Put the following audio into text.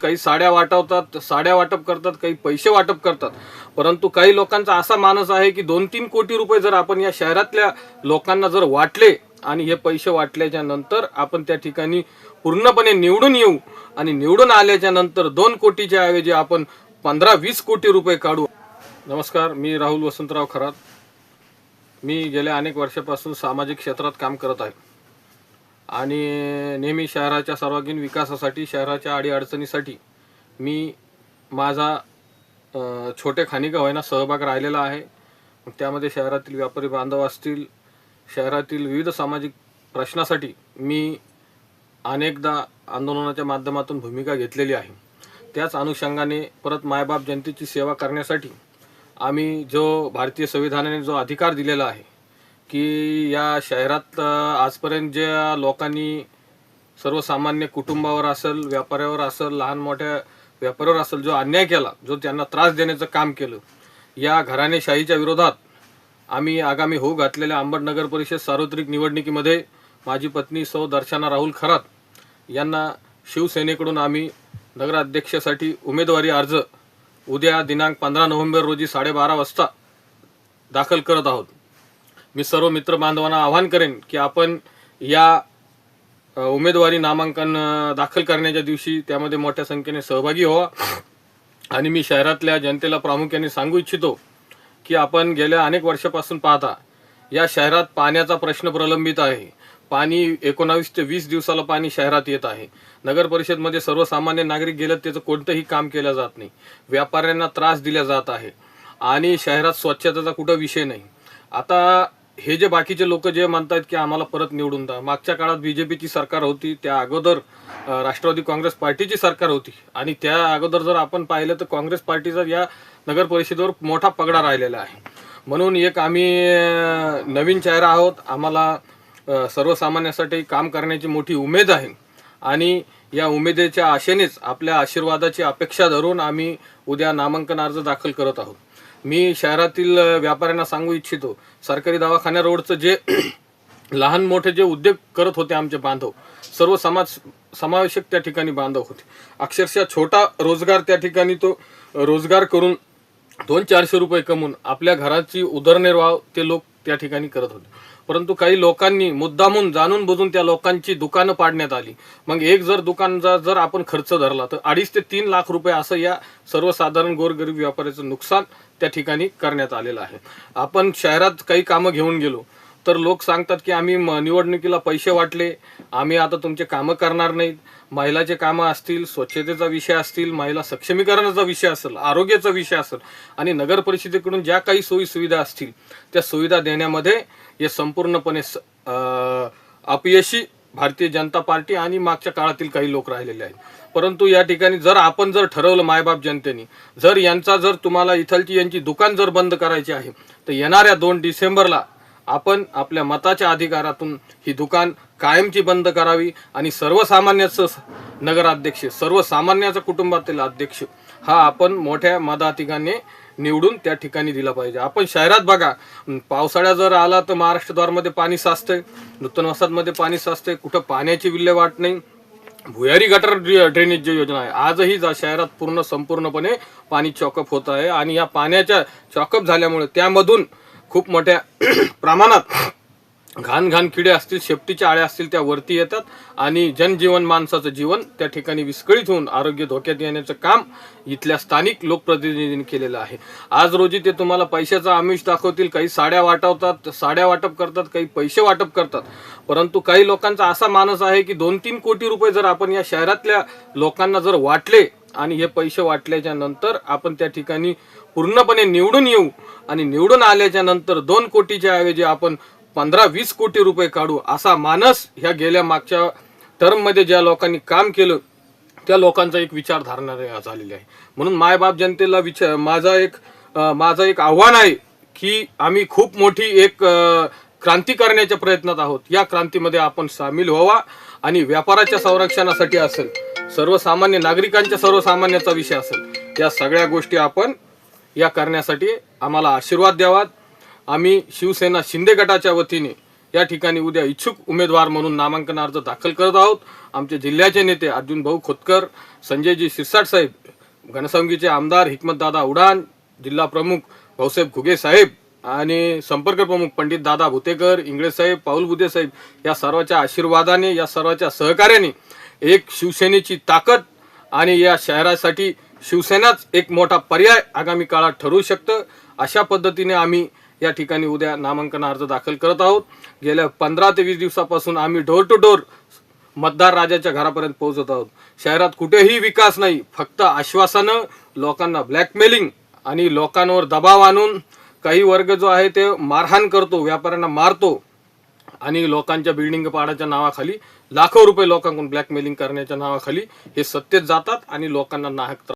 काही साड्या वाटवतात साड्या वाटप करतात काही पैसे वाटप करतात. परंतु काही लोकांचा असा मानस आहे की दोन तीन कोटी रुपये जर आपण या शहरातल्या लोकांना जर वाटले आणि हे पैसे वाटल्याच्या नंतर आपण त्या ठिकाणी पूर्णपणे निवडून येऊ आणि निवडून आल्याच्यानंतर दोन कोटीच्या ऐवजी आपण पंधरा वीस कोटी रुपये काढू. नमस्कार मी राहुल वसंतराव खरात. मी गेल्या अनेक वर्षापासून सामाजिक क्षेत्रात काम करत आहे. आणि नेहमी शहराच्या सर्वांगीण विकासासाठी शहराच्या अडीअडचणीसाठी मी माझा छोटे खानिगाव यांना सहभाग राहिलेला आहे. त्यामध्ये शहरातील व्यापारी बांधव असतील शहरातील विविध सामाजिक प्रश्नासाठी मी अनेकदा आंदोलनाच्या माध्यमातून भूमिका घेतलेली आहे. त्याच अनुषंगाने परत मायबाप जनतेची सेवा करण्यासाठी आम्ही जो भारतीय संविधानाने जो अधिकार दिलेला आहे की या शहरात आजपर्यंत ज्या लोकांनी सर्वसामान्य कुटुंबावर असेल व्यापाऱ्यावर असेल लहान मोठ्या व्यापाऱ्यावर असेल जो अन्याय केला जो त्यांना त्रास देण्याचं काम केलं या घराणेशाहीच्या विरोधात आम्ही आगामी होऊ घातलेल्या आंबड नगर परिषद सार्वत्रिक निवडणुकीमध्ये माझी पत्नी सौ दर्शना राहुल खरात यांना शिवसेनेकडून आम्ही नगराध्यक्षासाठी उमेदवारी अर्ज उद्या दिनांक पंधरा नोव्हेंबर रोजी साडेबारा वाजता दाखल करत आहोत. मी सर्व मित्र बांधवांना आवाहन करेन की आपण या उमेदवारी नामांकन दाखल करण्याच्या दिवशी त्यामध्ये मोठ्या संख्येने सहभागी व्हावा. आणि मी शहरातल्या जनतेला प्रामुख्याने सांगू इच्छितो की आपण गेल्या अनेक वर्षापासून पाहता या शहरात पाण्याचा प्रश्न प्रलंबित आहे. पाणी एकोणावीस ते वीस दिवसाला पाणी शहरात येत आहे. नगर परिषदमध्ये सर्वसामान्य नागरिक गेलं त्याचं कोणतंही काम केलं जात नाही. व्यापाऱ्यांना त्रास दिला जात आहे. आणि शहरात स्वच्छतेचा कुठं विषय नाही. आता हे जे बाकीचे लोक जे म्हणतात की आम्हाला परत निवडून द्या. मागच्या काळात बीजेपीची सरकार होती त्या अगोदर राष्ट्रवादी काँग्रेस पार्टीची सरकार होती. आणि त्या अगोदर जर आपण पाहिलं तर काँग्रेस पार्टीचा या नगर परिषदेवर मोठा पगडा राहिलेला आहे. म्हणून एक आम्ही नवीन चेहरा आहोत. आम्हाला सर्वसामान्यासाठी काम करण्याची मोठी उमेद आहे. आणि या उमेदेच्या आशेनेच आपल्या आशीर्वादाची अपेक्षा धरून आम्ही उद्या नामांकन अर्ज दाखल करत आहोत. मी शहरातील व्यापाऱ्यांना सांगू इच्छितो सरकारी दवाखान्या रोडचं जे लहान मोठे जे उद्योग करत होते आमचे बांधव सर्व समाज समावेशक त्या ठिकाणी बांधव होते. अक्षरशः छोटा रोजगार त्या ठिकाणी तो रोजगार करून दोन चारशे रुपये कमवून आपल्या घराची उदरनिर्वाह ते लोक त्या ठिकाणी करत होते. परंतु काही लोकांनी मुद्दामून जाणून बुजून त्या लोकांची दुकानं पाडण्यात आली. मग एक जर दुकानचा जर आपण खर्च धरला तर अडीच ते तीन लाख रुपये असं या सर्वसाधारण गोरगरीब व्यापाऱ्याचं नुकसान त्या ठिकाणी करण्यात आलेलं आहे. आपण शहरात काही कामं घेऊन गेलो तर लोक सांगतात की आम्ही म- निवडणुकीला पैसे वाटले. आम्ही आता तुमचे कामं करणार नाहीत. महिलाचे कामं असतील स्वच्छतेचा विषय असतील महिला सक्षमीकरणाचा विषय असेल आरोग्याचा विषय असेल आणि नगर परिषदेकडून ज्या काही सोयी सुविधा असतील त्या सुविधा देण्यामध्ये हे संपूर्णपणे स- अपयशी भारतीय जनता पार्टी आणि मागच्या काळातील काही लोक राहिलेले आहेत. परंतु या ठिकाणी जर आपण जर ठरवलं मायबाप जनतेने जर यांचा जर तुम्हाला इथलची यांची दुकान जर बंद करायची आहे तर येणाऱ्या दोन डिसेंबरला आपण आपल्या मताच्या अधिकारातून ही दुकान कायमची बंद करावी आणि सर्वसामान्याचं नगराध्यक्ष सर्वसामान्याचा कुटुंबातील अध्यक्ष हा आपण मोठ्या मताधिकाने निवडून त्या ठिकाणी दिला पाहिजे. आपण शहरात बघा पावसाळ्या जर आला तर महाराष्ट्रद्वारमध्ये पाणी साचतंय नूतन वसाहतमध्ये पाणी साचतंय कुठं पाण्याची विल्हेवाट नाही. भुयारी गटर ड्रे- ड्रेनेज जी योजना आहे आजही जा शहरात पूर्ण संपूर्णपणे पाणी चॉकअप होत आहे आणि या पाण्याच्या चॉकअप झाल्यामुळे त्यामधून खूप मोठ्या प्रमाणात घाण घाण किडे असतील शेपटीच्या आळ्या असतील त्या वरती येतात आणि जनजीवन माणसाचं जीवन त्या ठिकाणी विस्कळीत होऊन आरोग्य धोक्यात येण्याचं काम इथल्या स्थानिक लोकप्रतिनिधींनी केलेलं आहे. आज रोजी ते तुम्हाला पैशाचा आमिष दाखवतील. काही साड्या वाटवतात साड्या वाटप करतात काही पैसे वाटप करतात. परंतु काही लोकांचा असा मानस आहे की दोन तीन कोटी रुपये जर आपण या शहरातल्या लोकांना जर वाटले आणि हे पैसे वाटल्याच्या नंतर आपण त्या ठिकाणी पूर्णपणे निवडून येऊ. आणि निवडून आल्याच्यानंतर दोन कोटीच्या ऐवजी आपण पंधरा वीस कोटी रुपये काढू असा मानस ह्या गेल्या मागच्या टर्ममध्ये ज्या लोकांनी काम केलं त्या लोकांचा एक विचारधारणा झालेली आहे. म्हणून मायबाप जनतेला विचार माझा एक माझं एक आव्हान आहे की आम्ही खूप मोठी एक क्रांती करण्याच्या प्रयत्नात आहोत. या क्रांतीमध्ये आपण सामील व्हावा आणि व्यापाराच्या संरक्षणासाठी असेल. सर्वसामान्य नागरिकांच्या सर्वसामान्याचा विषय असेल. या सगळ्या गोष्टी आपण या करण्यासाठी आम्हाला आशीर्वाद द्यावात. आम्ही शिवसेना शिंदे गटाच्या वतीने या ठिकाणी उद्या इच्छुक उमेदवार म्हणून नामांकन अर्ज दाखल करत आहोत. आमचे जिल्ह्याचे नेते अर्जुन भाऊ खोतकर संजयजी शिरसाट साहेब घनसंगीचे आमदार हिकमतदादा उडान जिल्हा प्रमुख भाऊसाहेब घुगे साहेब आणि संपर्क प्रमुख पंडित दादा भुतेकर इंगळे साहेब पाऊल बुधे साहेब या सर्वाच्या आशीर्वादाने या सर्वाच्या सहकार्याने एक शिवसेनेची ताकद आणि या शहरासाठी शिवसेनाच एक मोठा पर्याय आगामी काळात ठरू शकतं. अशा पद्धतीने आम्ही या ठिकाणी उद्या नामांकन अर्ज दाखल करत आहोत. गेल्या पंधरा ते वीस दिवसापासून आम्ही डोर टू डोर मतदार राजाच्या घरापर्यंत पोहोचत आहोत. शहरात कुठेही विकास नाही. फक्त आश्वासनं लोकांना ब्लॅकमेलिंग आणि लोकांवर दबाव आणून काही वर्ग जो आहे ते मारहाण करतो व्यापाऱ्यांना मारतो. आणि लोकांच्या बिल्डिंग पाडाच्या नावाखाली लाखो रुपये लोकांकडून ब्लॅकमेलिंग करण्याच्या नावाखाली हे सत्तेत जातात आणि लोकांना नाहक